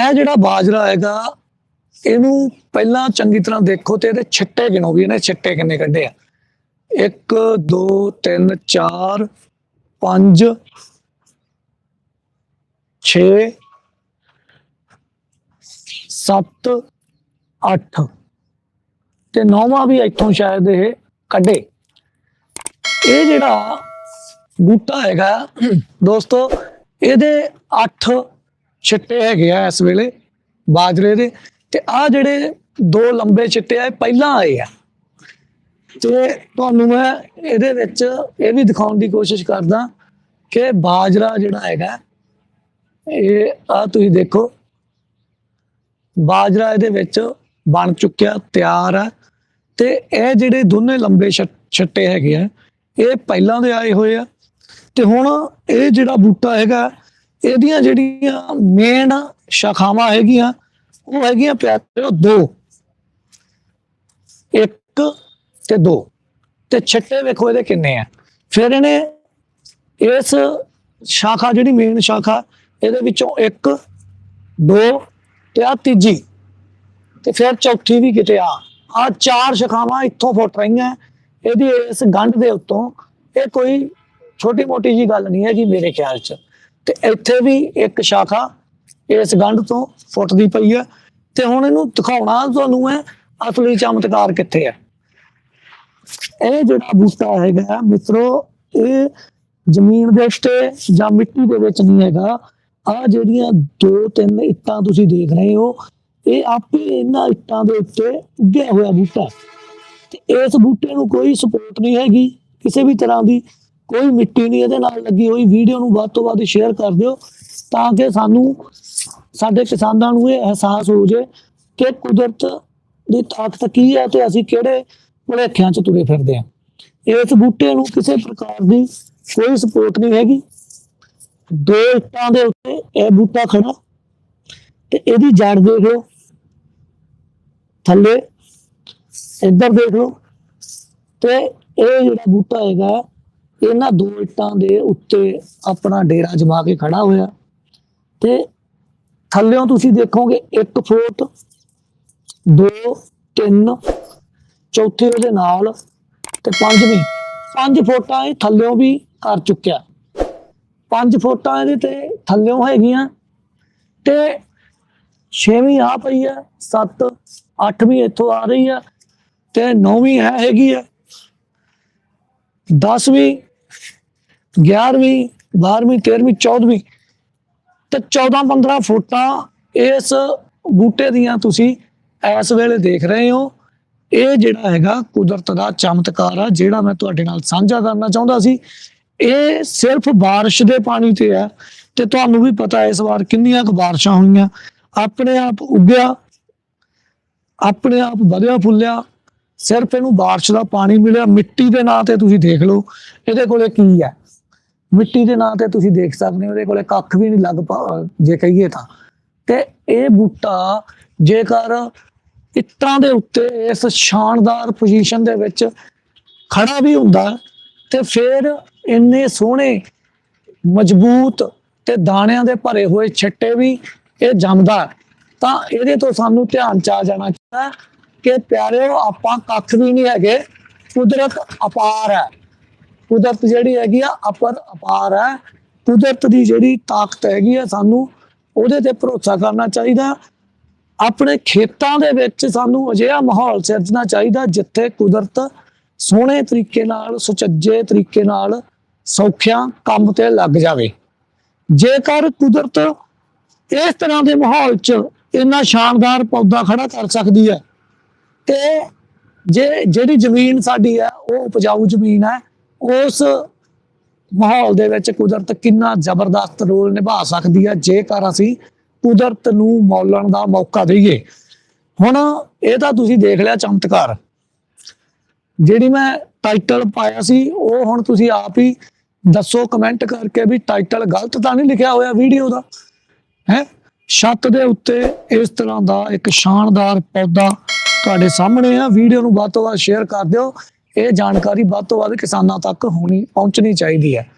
ਇਹ ਜਿਹੜਾ ਬਾਜਰਾ ਹੈਗਾ, ਇਹਨੂੰ ਪਹਿਲਾਂ ਚੰਗੀ ਤਰ੍ਹਾਂ ਦੇਖੋ ਤੇ ਇਹਦੇ ਛਿੱਟੇ ਗਿਣੋ ਵੀ, ਇਹਨੇ ਛਿੱਟੇ ਕਿੰਨੇ ਕੱਢੇ ਆ। 1 2 3 4 5 6 7 8 ਤੇ ਨੌਵਾਂ ਵੀ ਇੱਥੋਂ ਸ਼ਾਇਦ ਇਹ ਕੱਢੇ। ਇਹ ਜਿਹੜਾ ਬੂਟਾ ਹੈਗਾ, ਦੋਸਤੋ, ਇਹਦੇ 8 ਛਿੱਟੇ ਹੈਗੇ ਆ ਇਸ ਵੇਲੇ ਬਾਜਰੇ ਦੇ। ਤੇ ਆ ਜਿਹੜੇ ਦੋ ਲੰਬੇ ਛਿੱਟੇ ਆ, ਇਹ ਪਹਿਲਾਂ ਆਏ ਆ। ਤੇ ਤੁਹਾਨੂੰ ਮੈਂ ਇਹਦੇ ਵਿੱਚ ਇਹ ਵੀ ਦਿਖਾਉਣ ਦੀ ਕੋਸ਼ਿਸ਼ ਕਰਦਾ ਕਿ ਬਾਜਰਾ ਜਿਹੜਾ ਹੈਗਾ, ਇਹ ਆ ਤੁਸੀਂ ਦੇਖੋ। ਬਾਜਰਾ ਇਹਦੇ ਵਿੱਚ ਬਣ ਚੁੱਕਿਆ, ਤਿਆਰ ਹੈ ਤੇ ਇਹ ਜਿਹੜੇ ਦੋਨੇ ਲੰਬੇ ਛ- ਛੱਟੇ ਹੈਗੇ ਆ, ਇਹ ਪਹਿਲਾਂ ਦੇ ਆਏ ਹੋਏ ਆ। ਤੇ ਹੁਣ ਇਹ ਜਿਹੜਾ ਬੂਟਾ ਹੈਗਾ ਇਹਦੀਆਂ ਜਿਹੜੀਆਂ ਮੇਨ ਸ਼ਾਖਾਵਾਂ ਹੈਗੀਆਂ, ਉਹ ਹੈਗੀਆਂ ਪਿਆਰਿਓ ਦੋ। ਇੱਕ ਤੇ ਦੋ। ਤੇ ਛੱਟੇ ਵੇਖੋ ਇਹਦੇ ਕਿੰਨੇ ਆ। ਫਿਰ ਇਹਨੇ ਇਸ ਸ਼ਾਖਾ ਜਿਹੜੀ ਮੇਨ ਸ਼ਾਖਾ, ਇਹਦੇ ਵਿੱਚੋਂ ਇੱਕ, ਦੋ ਤੇ ਆ ਤੀਜੀ। ਤੇ ਫਿਰ ਚੌਥੀ ਵੀ ਕਿਤੇ ਆ। ਆ ਚਾਰ ਸ਼ਾਖਾਵਾਂ ਇੱਥੋਂ ਫੁੱਟ ਰਹੀਆਂ। ਇਹਦੀ ਇਸ ਗੰਢ ਦੇ ਉੱਤੋਂ ਇਹ ਕੋਈ ਛੋਟੀ ਮੋਟੀ ਜੀ ਗੱਲ ਨਹੀਂ ਹੈਗੀ ਮੇਰੇ ਖਿਆਲ 'ਚ। ਤੇ ਇੱਥੇ ਵੀ ਇੱਕ ਸ਼ਾਖਾ ਇਸ ਗੰਢ ਤੋਂ ਫੁੱਟਦੀ ਪਈ ਹੈ। ਤੇ ਹੁਣ ਇਹਨੂੰ ਦਿਖਾਉਣਾ ਤੁਹਾਨੂੰ ਹੈ ਅਸਲੀ ਚਮਤਕਾਰ ਕਿੱਥੇ ਹੈ। ਇਹ ਜਿਹੜਾ ਬੂਟਾ ਹੈਗਾ ਮਿੱਤਰੋ, ਇਹ ਜ਼ਮੀਨ ਦੇ ਉੱਤੇ ਜਾਂ ਮਿੱਟੀ ਦੇ ਵਿੱਚ ਨਹੀਂ ਹੈਗਾ। ਆ ਜਿਹੜੀਆਂ ਦੋ ਤਿੰਨ ਇੱਟਾਂ ਤੁਸੀਂ ਦੇਖ ਰਹੇ ਹੋ, ਇਹ ਆਪੇ ਇਹਨਾਂ ਇੱਟਾਂ ਦੇ ਉੱਤੇ ਉੱਗਿਆ ਹੋਇਆ ਬੂਟਾ ਤੇ ਇਸ ਬੂਟੇ ਨੂੰ ਕੋਈ ਸਪੋਰਟ ਨਹੀਂ ਹੈਗੀ ਕਿਸੇ ਵੀ ਤਰ੍ਹਾਂ ਦੀ। ਕੋਈ ਮਿੱਟੀ ਨਹੀਂ ਇਹਦੇ ਨਾਲ ਲੱਗੀ ਹੋਈ। ਵੀਡੀਓ ਨੂੰ ਵੱਧ ਤੋਂ ਵੱਧ ਸ਼ੇਅਰ ਕਰ ਦਿਓ ਤਾਂ ਕਿ ਸਾਨੂੰ ਸਾਡੇ ਕਿਸਾਨਾਂ ਨੂੰ ਇਹ ਅਹਿਸਾਸ ਹੋ ਜੇ ਕਿ ਕੁਦਰਤ ਦੀ ਤਾਕਤ ਕੀ ਹੈ ਤੇ ਅਸੀਂ ਕਿਹੜੇ ਭੁਲੇਖਿਆਂ 'ਚ ਤੁਰੇ ਫਿਰਦੇ ਹਾਂ। ਇਸ ਬੂਟੇ ਨੂੰ ਕਿਸੇ ਪ੍ਰਕਾਰ ਦੀ ਕੋਈ ਸਪੋਰਟ ਨਹੀਂ ਹੈਗੀ। ਦੋ ਇੱਟਾਂ ਦੇ ਉੱਤੇ ਇਹ ਬੂਟਾ ਖੜਾ ਤੇ ਇਹਦੀ ਜੜ ਦੇਖ ਲਓ। ਥੱਲੇ ਇੱਧਰ ਦੇਖ ਲਓ। ਤੇ ਇਹ ਜਿਹੜਾ ਬੂਟਾ ਹੈਗਾ ਇਹਨਾਂ ਦੋ ਇੱਟਾਂ ਦੇ ਉੱਤੇ ਆਪਣਾ ਡੇਰਾ ਜਮਾ ਕੇ ਖੜਾ ਹੋਇਆ। ਤੇ ਥੱਲਿਓਂ ਤੁਸੀਂ ਦੇਖੋਗੇ 1 ਫੁੱਟ 2 3 ਚੌਥੇ ਉਹਦੇ ਨਾਲ ਤੇ ਪੰਜਵੀਂ। 5 ਫੁੱਟਾਂ ਇਹ ਥੱਲਿਓਂ ਵੀ ਕਰ ਚੁੱਕਿਆ। 5 ਫੁੱਟਾਂ ਇਹਦੇ ਤੇ ਥੱਲਿਓਂ ਹੈਗੀਆਂ। ਤੇ ਛੇਵੀਂ ਆ ਪਈ ਹੈ 7 8ਵੀਂ ਇੱਥੋਂ ਆ ਰਹੀ ਹੈ ਤੇ ਨੌਵੀਂ ਹੈ ਹੈਗੀ ਹੈ। 10ਵੀਂ 11ਵੀਂ 12ਵੀਂ 13ਵੀਂ 14ਵੀਂ ਤੇ 14 15 ਫੁੱਟਾਂ ਇਸ ਬੂਟੇ ਦੀਆਂ ਤੁਸੀਂ ਇਸ ਵੇਲੇ ਦੇਖ ਰਹੇ ਹੋ। ਇਹ ਜਿਹੜਾ ਹੈਗਾ ਕੁਦਰਤ ਦਾ ਚਮਤਕਾਰ ਆ, ਜਿਹੜਾ ਮੈਂ ਤੁਹਾਡੇ ਨਾਲ ਸਾਂਝਾ ਕਰਨਾ ਚਾਹੁੰਦਾ ਸੀ। ਇਹ ਸਿਰਫ ਬਾਰਿਸ਼ ਦੇ ਪਾਣੀ ਤੇ ਹੈ ਤੇ ਤੁਹਾਨੂੰ ਵੀ ਪਤਾ ਇਸ ਵਾਰ ਕਿੰਨੀਆਂ ਕੁ ਬਾਰਿਸ਼ਾਂ ਹੋਈਆਂ। ਆਪਣੇ ਆਪ ਉੱਗਿਆ, ਆਪਣੇ ਆਪ ਵਧਿਆ ਫੁੱਲਿਆ, ਸਿਰਫ ਇਹਨੂੰ ਬਾਰਿਸ਼ ਦਾ ਪਾਣੀ ਮਿਲਿਆ। ਮਿੱਟੀ ਦੇ ਨਾਂ ਤੇ ਤੁਸੀਂ ਦੇਖ ਲਓ, ਇਹਦੇ ਕੋਲੇ ਕੀ ਹੈ ਮਿੱਟੀ ਦੇ ਨਾਂ ਤੇ ਤੁਸੀਂ ਦੇਖ ਸਕਦੇ ਹੋ ਇਹਦੇ ਕੋਲੇ ਕੱਖ ਵੀ ਨਹੀਂ ਲੱਗ ਪਾ, ਜੇ ਕਹੀਏ ਤਾਂ। ਤੇ ਇਹ ਬੂਟਾ, ਜੇਕਰ ਇੱਟਾਂ ਦੇ ਉੱਤੇ ਇਸ ਸ਼ਾਨਦਾਰ ਪੋਜੀਸ਼ਨ ਦੇ ਵਿੱਚ ਖੜਾ ਵੀ ਹੁੰਦਾ, ਤੇ ਫਿਰ ਇੰਨੇ ਸੋਹਣੇ, ਮਜ਼ਬੂਤ ਤੇ ਦਾਣਿਆਂ ਦੇ ਭਰੇ ਹੋਏ ਛਿੱਟੇ ਵੀ ਇਹ ਜੰਮਦਾ ਤਾਂ ਇਹਦੇ ਤੋਂ ਸਾਨੂੰ ਧਿਆਨ ਚ ਆ ਜਾਣਾ ਚਾਹੀਦਾ ਕਿ ਪਿਆਰਿਓ, ਆਪਾਂ ਕੱਖ ਵੀ ਨਹੀਂ ਹੈਗੇ, ਕੁਦਰਤ ਅਪਾਰ ਹੈ। ਕੁਦਰਤ ਜਿਹੜੀ ਹੈਗੀ ਆ ਅਪਰ ਅਪਾਰ ਹੈ। ਕੁਦਰਤ ਦੀ ਜਿਹੜੀ ਤਾਕਤ ਹੈਗੀ ਆ ਸਾਨੂੰ, ਉਹਦੇ ਤੇ ਭਰੋਸਾ ਕਰਨਾ ਚਾਹੀਦਾ। ਆਪਣੇ ਖੇਤਾਂ ਦੇ ਵਿੱਚ ਸਾਨੂੰ ਅਜਿਹਾ ਮਾਹੌਲ ਸਿਰਜਣਾ ਚਾਹੀਦਾ ਜਿੱਥੇ ਕੁਦਰਤ ਸੋਹਣੇ ਤਰੀਕੇ ਨਾਲ, ਸੁਚੱਜੇ ਤਰੀਕੇ ਨਾਲ ਸੌਖਿਆਂ ਕੰਮ ਤੇ ਲੱਗ ਜਾਵੇ। ਜੇਕਰ ਕੁਦਰਤ ਇਸ ਤਰ੍ਹਾਂ ਦੇ ਮਾਹੌਲ 'ਚ ਇੰਨਾ ਸ਼ਾਨਦਾਰ ਪੌਦਾ ਖੜਾ ਕਰ ਸਕਦੀ ਹੈ, ਤੇ ਜੇ ਜਿਹੜੀ ਜ਼ਮੀਨ ਸਾਡੀ ਹੈ, ਉਹ ਉਪਜਾਊ ਜ਼ਮੀਨ ਹੈ ਉਸ ਮਾਹੌਲ ਦੇ ਵਿੱਚ ਕੁਦਰਤ ਕਿੰਨਾ ਜ਼ਬਰਦਸਤ ਰੋਲ ਨਿਭਾ ਸਕਦੀ ਹੈ, ਜੇਕਰ ਅਸੀਂ ਕੁਦਰਤ ਨੂੰ ਮੌਲਣ ਦਾ ਮੌਕਾ ਦਈਏ। ਹੁਣ ਇਹ ਤਾਂ ਤੁਸੀਂ ਦੇਖ ਲਿਆ ਚਮਤਕਾਰ। ਜਿਹੜੀ ਮੈਂ ਟਾਈਟਲ ਪਾਇਆ ਸੀ, ਉਹ ਹੁਣ ਤੁਸੀਂ ਆਪ ਹੀ ਦੱਸੋ ਕਮੈਂਟ ਕਰਕੇ ਵੀ ਟਾਈਟਲ ਗਲਤ ਤਾਂ ਨਹੀਂ ਲਿਖਿਆ ਹੋਇਆ ਵੀਡੀਓ ਦਾ। ਹੈ? ਛੱਤ ਦੇ ਉੱਤੇ ਇਸ ਤਰ੍ਹਾਂ ਦਾ ਇੱਕ ਸ਼ਾਨਦਾਰ ਪੌਦਾ ਤੁਹਾਡੇ ਸਾਹਮਣੇ ਆ। ਵੀਡੀਓ ਨੂੰ ਵੱਧ ਤੋਂ ਵੱਧ ਸ਼ੇਅਰ ਕਰ ਦਿਓ। ਇਹ ਜਾਣਕਾਰੀ ਵੱਧ ਤੋਂ ਵੱਧ ਕਿਸਾਨਾਂ ਤੱਕ ਹੋਣੀ ਪਹੁੰਚਣੀ ਚਾਹੀਦੀ ਹੈ।